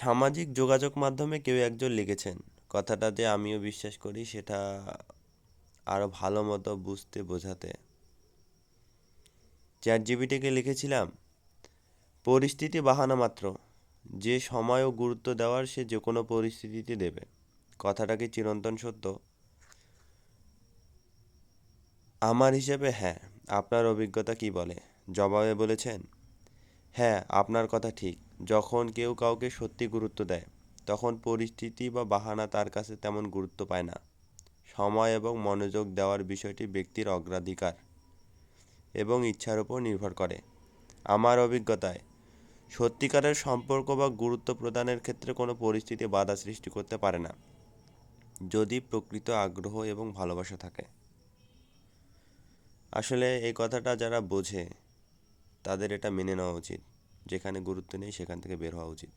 সামাজিক যোগাযোগ মাধ্যমে কেউ একজন লিখেছেন। কথাটা যে আমিও বিশ্বাস করি, সেটা আরও ভালো মতো বুঝতে, বোঝাতে। চ্যাট জিবিটিকে লিখেছিলাম, পরিস্থিতি বাহানা মাত্র। যে সময় ও গুরুত্ব দেওয়ার, সে যে কোনো পরিস্থিতিতে দেবে। কথাটা কি চিরন্তন সত্য? আমার হিসেবে হ্যাঁ। আপনার অভিজ্ঞতা কি বলে? জবাবে বলেছেন হ্যাঁ আপনার কথা ঠিক। যখন কেউ কাউকে সত্যি গুরুত্ব দেয়, তখন পরিস্থিতি বা বাহানা তার কাছে তেমন গুরুত্ব পায় না। সময় এবং মনোযোগ দেওয়ার বিষয়টি ব্যক্তির অগ্রাধিকার এবং ইচ্ছার উপর নির্ভর করে। আমার অভিজ্ঞতায়, সত্যিকারের সম্পর্ক বা গুরুত্ব প্রদানের ক্ষেত্রে কোনো পরিস্থিতি বাধা সৃষ্টি করতে পারে না, যদি প্রকৃত আগ্রহ এবং ভালোবাসা থাকে। আসলে এই কথাটা যারা বোঝে, তাদের এটা মেনে নেওয়া উচিত। যেখানে গুরুত্ব নেই সেখান থেকে বের হওয়া উচিত।